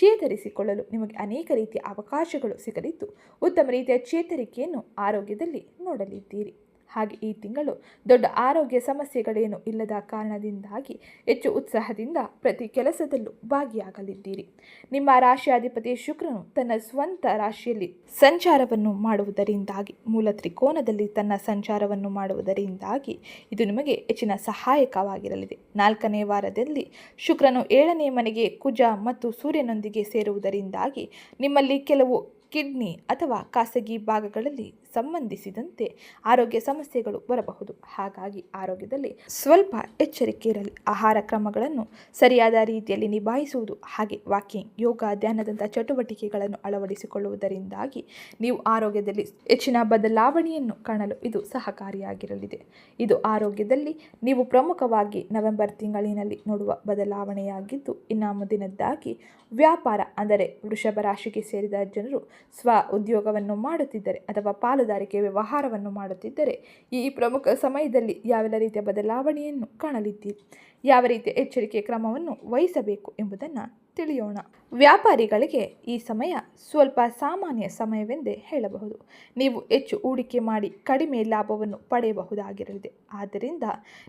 ಚೇತರಿಸಿಕೊಳ್ಳಲು ನಿಮಗೆ ಅನೇಕ ರೀತಿಯ ಅವಕಾಶಗಳು ಸಿಗಲಿದ್ದು, ಉತ್ತಮ ರೀತಿಯ ಚೇತರಿಕೆಯನ್ನು ಆರೋಗ್ಯದಲ್ಲಿ ನೋಡಲಿದ್ದೀರಿ. ಹಾಗೆ ಈ ತಿಂಗಳು ದೊಡ್ಡ ಆರೋಗ್ಯ ಸಮಸ್ಯೆಗಳೇನು ಇಲ್ಲದ ಕಾರಣದಿಂದಾಗಿ ಹೆಚ್ಚು ಉತ್ಸಾಹದಿಂದ ಪ್ರತಿ ಕೆಲಸದಲ್ಲೂ ಭಾಗಿಯಾಗಲಿದ್ದೀರಿ. ನಿಮ್ಮ ರಾಶಿಯಾಧಿಪತಿ ಶುಕ್ರನು ತನ್ನ ಸ್ವಂತ ರಾಶಿಯಲ್ಲಿ ಸಂಚಾರವನ್ನು ಮಾಡುವುದರಿಂದಾಗಿ, ಮೂಲ ತ್ರಿಕೋನದಲ್ಲಿ ತನ್ನ ಸಂಚಾರವನ್ನು ಮಾಡುವುದರಿಂದಾಗಿ ಇದು ನಿಮಗೆ ಹೆಚ್ಚಿನ ಸಹಾಯಕವಾಗಿರಲಿದೆ. ನಾಲ್ಕನೇ ವಾರದಲ್ಲಿ ಶುಕ್ರನು ಏಳನೇ ಮನೆಗೆ ಕುಜ ಮತ್ತು ಸೂರ್ಯನೊಂದಿಗೆ ಸೇರುವುದರಿಂದಾಗಿ ನಿಮ್ಮಲ್ಲಿ ಕೆಲವು ಕಿಡ್ನಿ ಅಥವಾ ಖಾಸಗಿ ಭಾಗಗಳಲ್ಲಿ ಸಂಬಂಧಿಸಿದಂತೆ ಆರೋಗ್ಯ ಸಮಸ್ಯೆಗಳು ಬರಬಹುದು. ಹಾಗಾಗಿ ಆರೋಗ್ಯದಲ್ಲಿ ಸ್ವಲ್ಪ ಎಚ್ಚರಿಕೆ ಇರಲಿ ಆಹಾರ ಕ್ರಮಗಳನ್ನು ಸರಿಯಾದ ರೀತಿಯಲ್ಲಿ ನಿಭಾಯಿಸುವುದು ಹಾಗೆ ವಾಕಿಂಗ್ ಯೋಗ ಧ್ಯಾನದಂಥ ಚಟುವಟಿಕೆಗಳನ್ನು ಅಳವಡಿಸಿಕೊಳ್ಳುವುದರಿಂದಾಗಿ ನೀವು ಆರೋಗ್ಯದಲ್ಲಿ ಹೆಚ್ಚಿನ ಬದಲಾವಣೆಯನ್ನು ಕಾಣಲು ಇದು ಸಹಕಾರಿಯಾಗಿರಲಿದೆ. ಇದು ಆರೋಗ್ಯದಲ್ಲಿ ನೀವು ಪ್ರಮುಖವಾಗಿ ನವೆಂಬರ್ ತಿಂಗಳಿನಲ್ಲಿ ನೋಡುವ ಬದಲಾವಣೆಯಾಗಿದ್ದು ಇನ್ನು ಮುಂದಿನದ್ದಾಗಿ ವ್ಯಾಪಾರ ಅಂದರೆ ವೃಷಭ ರಾಶಿಗೆ ಸೇರಿದ ಜನರು ಸ್ವ ಉದ್ಯೋಗವನ್ನು ಮಾಡುತ್ತಿದ್ದರೆ ಅಥವಾ ಪಾಲುದಾರಿಕೆ ವ್ಯವಹಾರವನ್ನು ಮಾಡುತ್ತಿದ್ದರೆ ಈ ಪ್ರಮುಖ ಸಮಯದಲ್ಲಿ ಯಾವೆಲ್ಲ ರೀತಿಯ ಬದಲಾವಣೆಯನ್ನು ಕಾಣಲಿದ್ದೀರಿ? ಯಾವ ರೀತಿಯ ಎಚ್ಚರಿಕೆ ಕ್ರಮವನ್ನು ವಹಿಸಬೇಕು ಎಂಬುದನ್ನು ತಿಳಿಯೋಣ. ವ್ಯಾಪಾರಿಗಳಿಗೆ ಈ ಸಮಯ ಸ್ವಲ್ಪ ಸಾಮಾನ್ಯ ಸಮಯವೆಂದೇ ಹೇಳಬಹುದು. ನೀವು ಹೆಚ್ಚು ಹೂಡಿಕೆ ಮಾಡಿ ಕಡಿಮೆ ಲಾಭವನ್ನು ಪಡೆಯಬಹುದಾಗಿರಲಿದೆ. ಆದ್ದರಿಂದ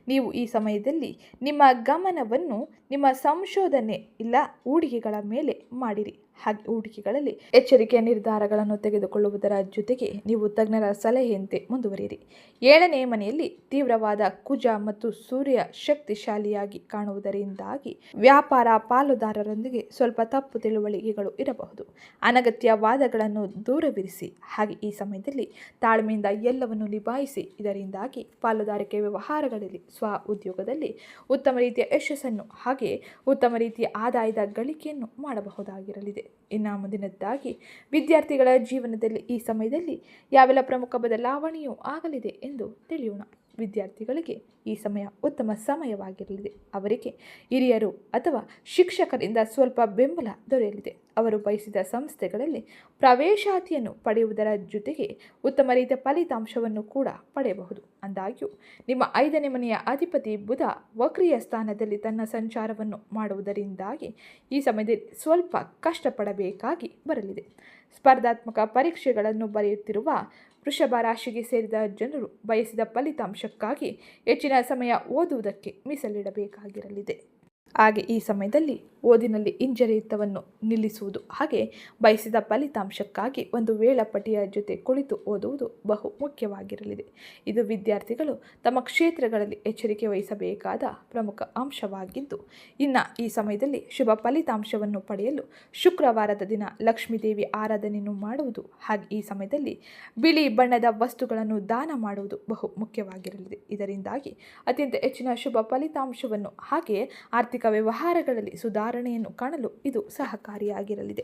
ನೀವು ಈ ಸಮಯದಲ್ಲಿ ನಿಮ್ಮ ಗಮನವನ್ನು ನಿಮ್ಮ ಸಂಶೋಧನೆ ಇಲ್ಲ ಹೂಡಿಕೆಗಳ ಮೇಲೆ ಮಾಡಿರಿ. ಹಾಗೆ, ಹೂಡಿಕೆಗಳಲ್ಲಿ ಎಚ್ಚರಿಕೆಯ ನಿರ್ಧಾರಗಳನ್ನು ತೆಗೆದುಕೊಳ್ಳುವುದರ ಜೊತೆಗೆ ನೀವು ತಜ್ಞರ ಸಲಹೆಯಂತೆ ಮುಂದುವರಿಯಿರಿ. ಏಳನೇ ಮನೆಯಲ್ಲಿ ತೀವ್ರವಾದ ಕುಜ ಮತ್ತು ಸೂರ್ಯ ಶಕ್ತಿಶಾಲಿಯಾಗಿ ಕಾಣುವುದರಿಂದಾಗಿ ವ್ಯಾಪಾರ ಪಾಲುದಾರರೊಂದಿಗೆ ಸ್ವಲ್ಪ ತಪ್ಪು ತಿಳುವಳಿಕೆಗಳು ಇರಬಹುದು. ಅನಗತ್ಯ ವಾದಗಳನ್ನು ದೂರವಿರಿಸಿ, ಹಾಗೆ ಈ ಸಮಯದಲ್ಲಿ ತಾಳ್ಮೆಯಿಂದ ಎಲ್ಲವನ್ನು ನಿಭಾಯಿಸಿ, ಇದರಿಂದಾಗಿ ಪಾಲುದಾರಿಕೆ ವ್ಯವಹಾರಗಳಲ್ಲಿ, ಸ್ವ ಉದ್ಯೋಗದಲ್ಲಿ ಉತ್ತಮ ರೀತಿಯ ಯಶಸ್ಸನ್ನು ಹಾಗೆ ಉತ್ತಮ ರೀತಿಯ ಆದಾಯದ ಗಳಿಕೆಯನ್ನು ಮಾಡಬಹುದಾಗಿರಲಿದೆ. ಇನ್ನು ಮುಂದಿನದ್ದಾಗಿ ವಿದ್ಯಾರ್ಥಿಗಳ ಜೀವನದಲ್ಲಿ ಈ ಸಮಯದಲ್ಲಿ ಯಾವೆಲ್ಲ ಪ್ರಮುಖ ಬದಲಾವಣೆಯೂ ಆಗಲಿದೆ ಎಂದು ತಿಳಿಯೋಣ. ವಿದ್ಯಾರ್ಥಿಗಳಿಗೆ ಈ ಸಮಯ ಉತ್ತಮ ಸಮಯವಾಗಿರಲಿದೆ. ಅವರಿಗೆ ಹಿರಿಯರು ಅಥವಾ ಶಿಕ್ಷಕರಿಂದ ಸ್ವಲ್ಪ ಬೆಂಬಲ ದೊರೆಯಲಿದೆ. ಅವರು ಬಯಸಿದ ಸಂಸ್ಥೆಗಳಲ್ಲಿ ಪ್ರವೇಶಾತಿಯನ್ನು ಪಡೆಯುವುದರ ಜೊತೆಗೆ ಉತ್ತಮ ರೀತಿಯ ಫಲಿತಾಂಶವನ್ನು ಕೂಡ ಪಡೆಯಬಹುದು. ಅಂದಾಗ್ಯೂ, ನಿಮ್ಮ ಐದನೇ ಮನೆಯ ಅಧಿಪತಿ ಬುಧ ವಕ್ರಿಯ ಸ್ಥಾನದಲ್ಲಿ ತನ್ನ ಸಂಚಾರವನ್ನು ಮಾಡುವುದರಿಂದಾಗಿ ಈ ಸಮಯದಲ್ಲಿ ಸ್ವಲ್ಪ ಕಷ್ಟಪಡಬೇಕಾಗಿ ಬರಲಿದೆ. ಸ್ಪರ್ಧಾತ್ಮಕ ಪರೀಕ್ಷೆಗಳನ್ನು ಬರೆಯುತ್ತಿರುವ ವೃಷಭ ರಾಶಿಗೆ ಸೇರಿದ ಜನರು ಬಯಸಿದ ಫಲಿತಾಂಶಕ್ಕಾಗಿ ಹೆಚ್ಚಿನ ಸಮಯ ಓದುವುದಕ್ಕೆ ಮೀಸಲಿಡಬೇಕಾಗಿರಲಿದೆ. ಹಾಗೆ ಈ ಸಮಯದಲ್ಲಿ ಓದಿನಲ್ಲಿ ಹಿಂಜರಿತವನ್ನು ನಿಲ್ಲಿಸುವುದು ಹಾಗೆ ಬಯಸಿದ ಫಲಿತಾಂಶಕ್ಕಾಗಿ ಒಂದು ವೇಳಾಪಟ್ಟಿಯ ಜೊತೆ ಕುಳಿತು ಓದುವುದು ಬಹು ಮುಖ್ಯವಾಗಿರಲಿದೆ. ಇದು ವಿದ್ಯಾರ್ಥಿಗಳು ತಮ್ಮ ಕ್ಷೇತ್ರಗಳಲ್ಲಿ ಎಚ್ಚರಿಕೆ ವಹಿಸಬೇಕಾದ ಪ್ರಮುಖ ಅಂಶವಾಗಿದ್ದು, ಇನ್ನು ಈ ಸಮಯದಲ್ಲಿ ಶುಭ ಫಲಿತಾಂಶವನ್ನು ಪಡೆಯಲು ಶುಕ್ರವಾರದ ದಿನ ಲಕ್ಷ್ಮೀದೇವಿ ಆರಾಧನೆಯನ್ನು ಮಾಡುವುದು ಹಾಗೆ ಈ ಸಮಯದಲ್ಲಿ ಬಿಳಿ ಬಣ್ಣದ ವಸ್ತುಗಳನ್ನು ದಾನ ಮಾಡುವುದು ಬಹು ಮುಖ್ಯವಾಗಿರಲಿದೆ. ಇದರಿಂದಾಗಿ ಅತ್ಯಂತ ಹೆಚ್ಚಿನ ಶುಭ ಫಲಿತಾಂಶವನ್ನು ಹಾಗೆ ಆರ್ಥಿಕ ವ್ಯವಹಾರಗಳಲ್ಲಿ ಸುಧಾರಣೆಯನ್ನು ಕಾಣಲು ಇದು ಸಹಕಾರಿಯಾಗಿರಲಿದೆ.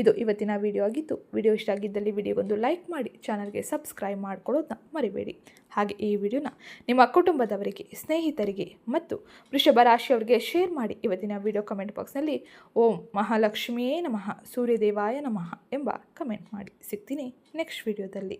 ಇದು ಇವತ್ತಿನ ವಿಡಿಯೋ ಆಗಿದ್ದು ವಿಡಿಯೋ ಇಷ್ಟ ಆಗಿದ್ದಲ್ಲಿ ವಿಡಿಯೋಗೊಂದು ಲೈಕ್ ಮಾಡಿ ಚಾನಲ್ಗೆ ಸಬ್ಸ್ಕ್ರೈಬ್ ಮಾಡ್ಕೊಳ್ಳೋದನ್ನ ಮರಿಬೇಡಿ. ಹಾಗೆ ಈ ವಿಡಿಯೋನ ನಿಮ್ಮ ಕುಟುಂಬದವರಿಗೆ, ಸ್ನೇಹಿತರಿಗೆ ಮತ್ತು ವೃಷಭ ರಾಶಿಯವರಿಗೆ ಶೇರ್ ಮಾಡಿ. ಇವತ್ತಿನ ವಿಡಿಯೋ ಕಮೆಂಟ್ ಬಾಕ್ಸ್ನಲ್ಲಿ ಓಂ ಮಹಾಲಕ್ಷ್ಮಿಯೇ ನಮಃ, ಸೂರ್ಯದೇವಾಯ ನಮಃ ಎಂಬ ಕಮೆಂಟ್ ಮಾಡಿ. ಸಿಗ್ತೀನಿ ನೆಕ್ಸ್ಟ್ ವಿಡಿಯೋದಲ್ಲಿ